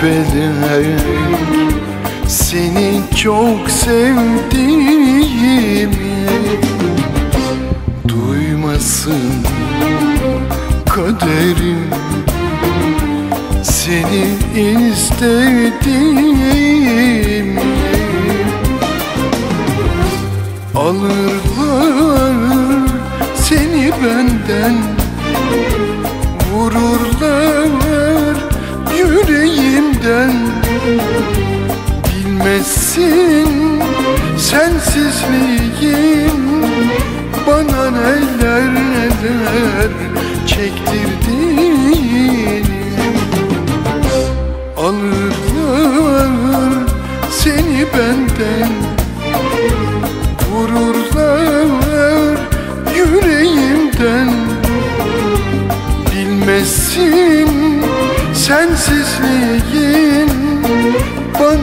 Of ederek seni çok sevdiğimi Duymasın kaderim. Seni istediğimi Alırlar seni benden Vururlar yüreğimden. Bilmezsin sensizliğin Bana neler neler çektirdiğini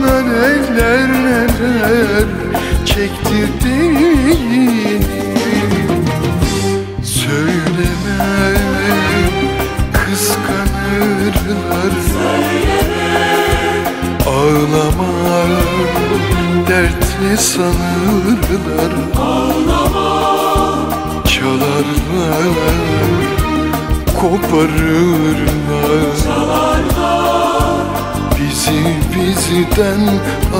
Bana neler neler çektirdiğini Söyleme kıskanırlar. Ağlama dertli sanırlar. Çalarlar koparırlar. Bizi bizden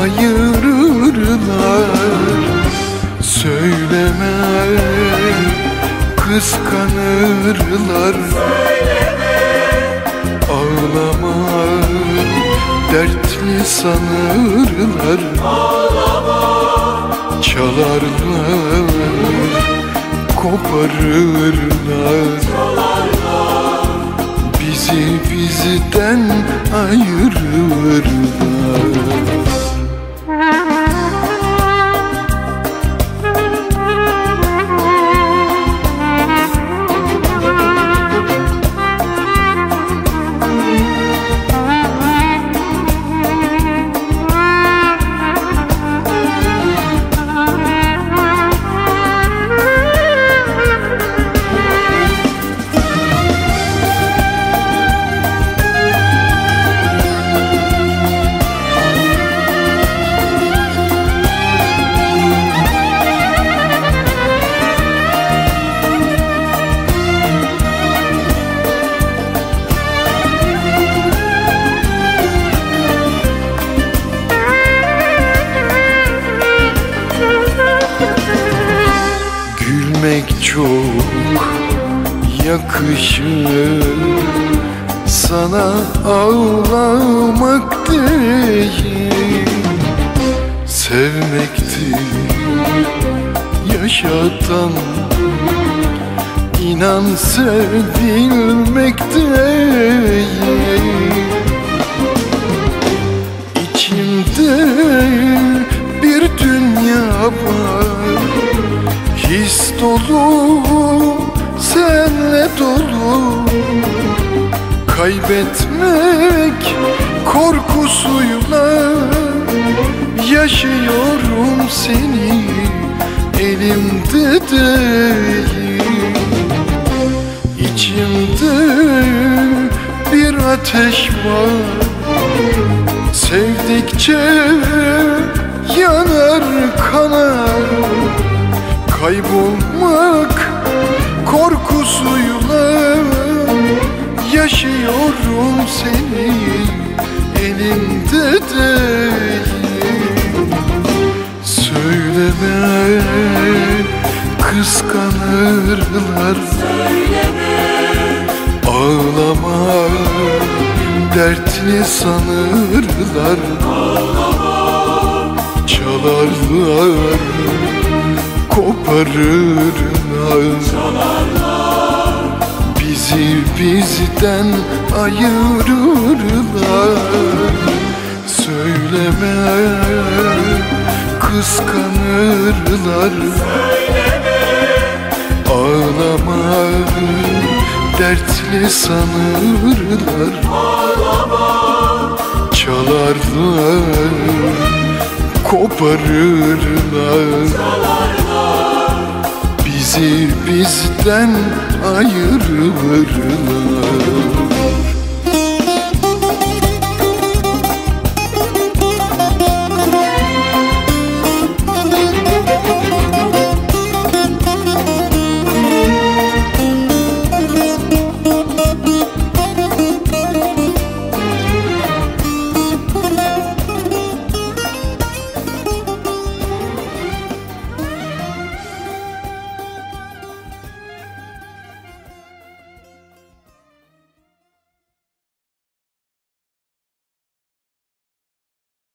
ayırırlar. Söyleme kıskanırlar. Ağlama dertli sanırlar. Çalarlar koparırlar Bizi bizden ayırırlar Gülmek çok yakışır. Sana ağlamak değil Sevmektir. Yaşatan İnan sevilmek değil dolu, senle dolu. Kaybetmek korkusuyla Yaşıyorum seni elimde değil. İçimde bir ateş var. Sevdikçe yanar kanar Kaybolmak korkusuyla Yaşıyorum seni elimde değil. Söyleme kıskanırlar. Ağlama dertli sanırlar. Çalarlar koparırlar Bizi bizden ayırırlar. Söyleme kıskanırlar. Ağlama dertli sanırlar. Çalarlar koparırlar Bizi bizden ayırırlar